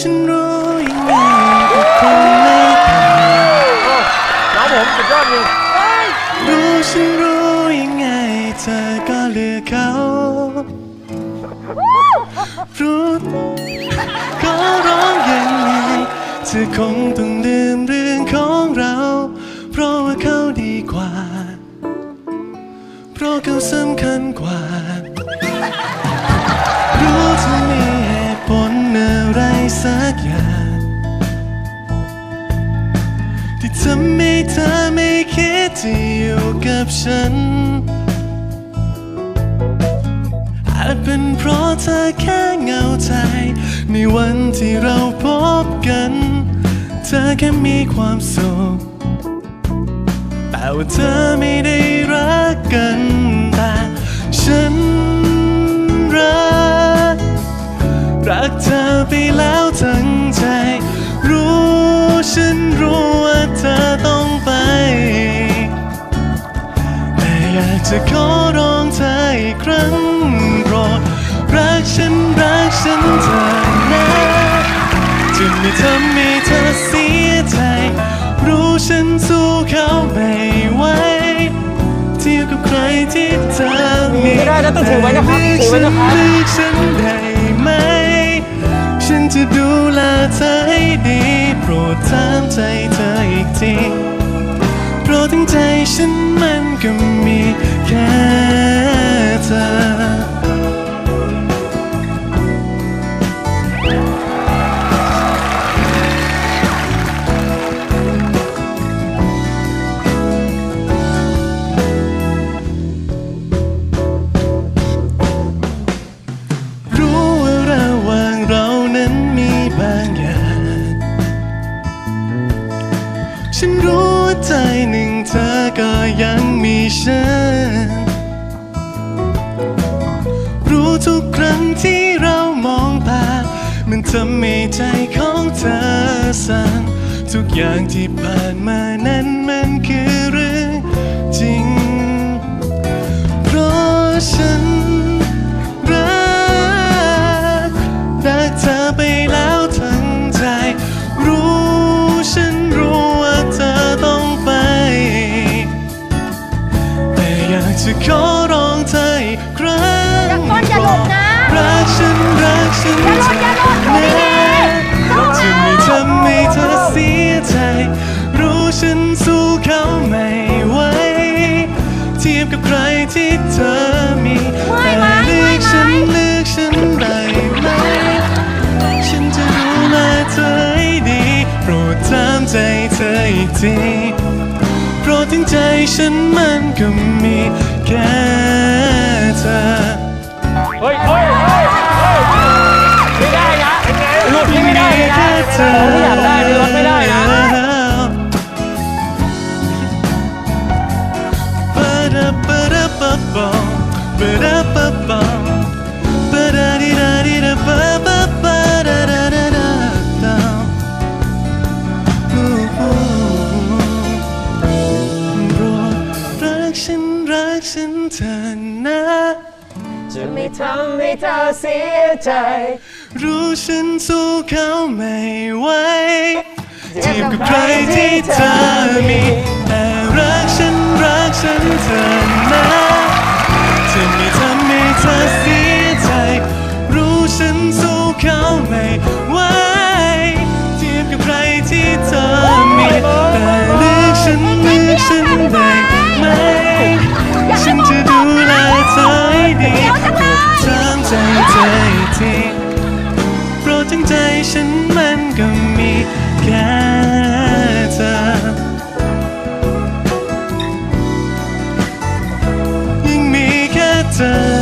ฉันรู้ยังไงก็คงไม่ตางน้องผมสุดยอดจริงรู้ฉันรู้ยังไงเธอก็เลือกเขารู้ก็ร้องยังไงเธอคงต้องลืมเรื่องของเรา เพราะว่าเขาดีกว่า เพราะเขาสำคัญกว่า ที่ทำให้เธอไม่คิดจะอยู่กับฉัน อาจเป็นเพราะเธอแค่เหงาใจ ในวันที่เราพบกัน เธอแค่มีความสุขแต่ว่าเธอไม่ได้รักกันแต่ฉันรัก รักเธอไปแล้วทั้งใจ รู้ฉันรู้ากจะขอร้องเธออีกครั้งโปรดรักฉันรักฉันเธอนะจะไม่ทำให้เธอเสียใจ รู้ฉันสู้เขาไม่ไหวเทียบกับใครที่เธอมีไม่ได้นะต้องถือไว้นะครับถือไว้นะครับเลือกฉันได้ไหม ฉันจะดูแลเธอให้ดี โปรดถามใจเธออีกทีเพ ราะทั้งใจฉันมันก็มีแค่เธอ ยังมีฉัน รู้ทุกครั้งที่เรามองตามันทำให้ใจของเธอสั่นทุกอย่างที่ผ่านมานั้นมันคือเรื่องจริง เพราะฉัน ที่เธอมีแต่เลือกฉันเลือกฉันได้ไหม ฉันจะดูแลเธอให้ดีโปรดถามใจเธออีกทีเพราะทั้งใจฉันมันก็มีแค่เธอ เฮ้ยเฮ้ยเฮ้ยเฮ้ยไม่ได้นะหลุดนี่ไม่ได้เลยนะผมไม่อยากได้ ฉันรักฉันเธอนะจะไม่ทำให้เธอเสียใจ รู้ฉันสู้เขาไม่ไหวเทียบกับใครที่เธอมีแต่รักฉันรักฉันเธอ mountain